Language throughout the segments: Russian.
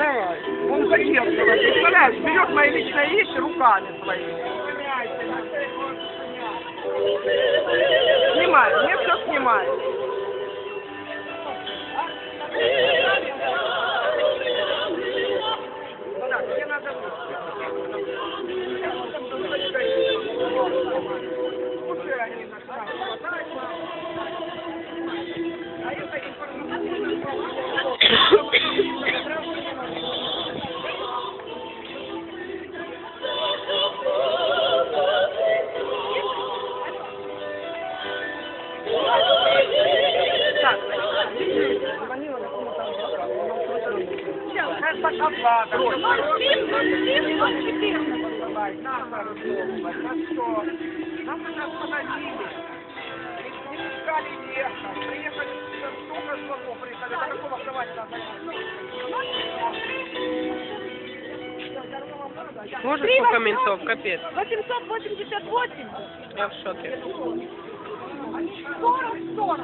Давай. Он зачеркивает. Представляешь, берет мои личные вещи руками своими. Снимай, мне все снимай. Что? Нам уже остановили. Не пускали. Приехали, столько звонков приехали. Надо Можешь сколько ментов? Капец. 888, Я в шоке. 40, 40.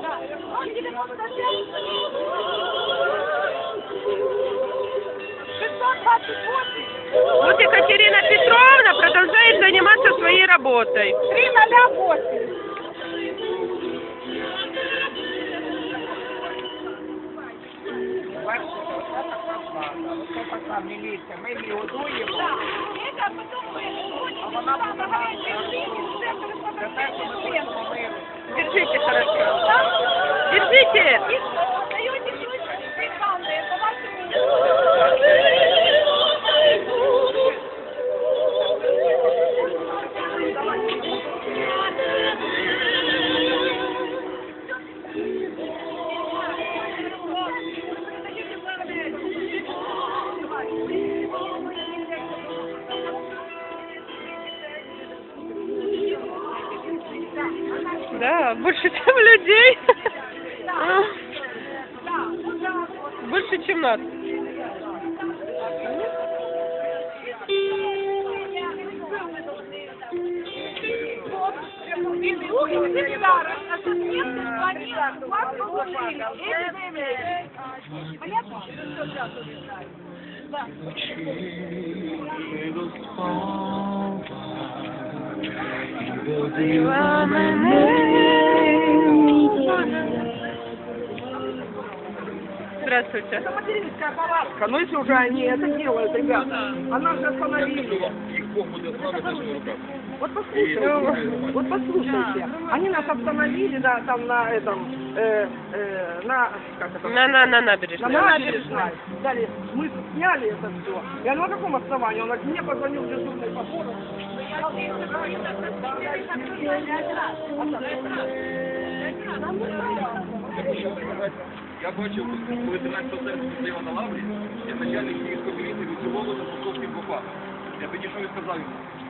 Да. Он 95, 628, Вот Екатерина Петровна продолжает заниматься своей работой. 308. Пока милиция, мы ее удуем. Это а вона там буде говорят, нам «Держите, центр Тепер фотографии». Держите хорошо. Держите. Да, больше, чем людей. Больше, чем нас. Здравствуйте. Это материнская палатка. Ну если уже они это делают, ребята, она же остановили. Вот послушайте, вот послушайте. Они нас остановили, да, там на этом, э, э, на, как это? На, на, на На набережной. набережной. Дали, мы сняли это все. Я на каком основании? Он говорит, мне позвонил дежурный по городу. Я бачив, коли 13 серпня стояв на лаврі, я начальник київської міліції від цього за Московським ФОПа. Я підійшов і сказав йому,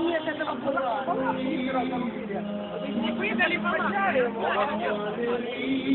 нет этого блага. Не выдали вначале Материнська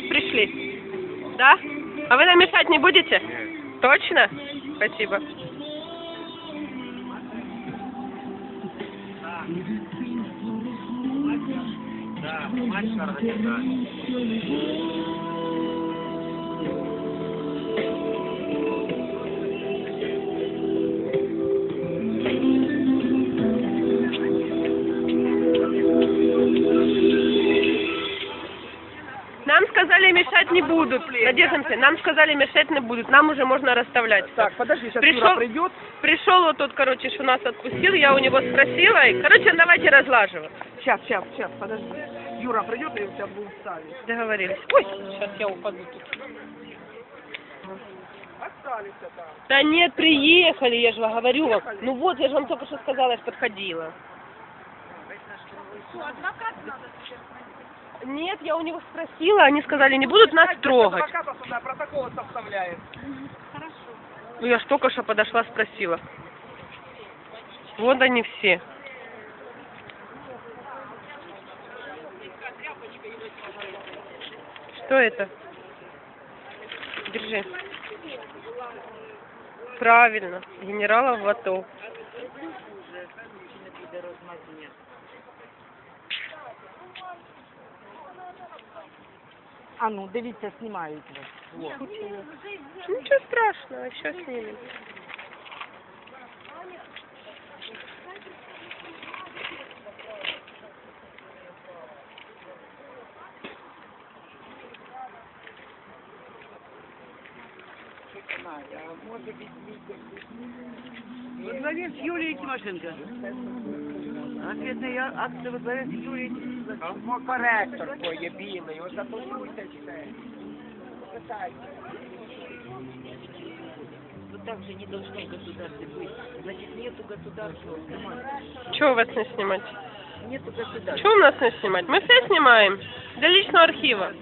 опять пришли? Да? А вы нам мешать не будете? Точно? Спасибо. Нам Надежда Алексеевна, нам сказали мешать не будут. Нам уже можно расставлять. Так, подожди, сейчас Пришел- Юра придет. Пришел вот тот, короче, что нас отпустил, я у него спросила, и, короче, давайте разлаживать. Сейчас, сейчас, сейчас, подожди. Юра придет, и тебя будем ставить. Договорились. Ой, сейчас я упаду тут. Остались там. Да нет, приехали, я же вам говорю вам. Ну вот, я же вам только что сказала, я ж подходила. Нет, я у него спросила, они сказали, не будут нас трогать. Адвокатов сюда протоколы составляет. Ну я ж только что подошла, спросила. Вот они все. Что это? Держи. Правильно, генералов в АТО. А ну, дивіться, знімають вас. Ничего страшного, еще снимем. Возглавец Юлия Тимошенко. Ответная акция возглавец Юлия Тимошенко. Коректор твой є білий, ось запустуйте все. Ну так же не должно в государстве быть. Значит, нету государства. Чего вас не снимать? Нету государства. Чего у нас не снимать? Мы все снимаем. Для личного архива.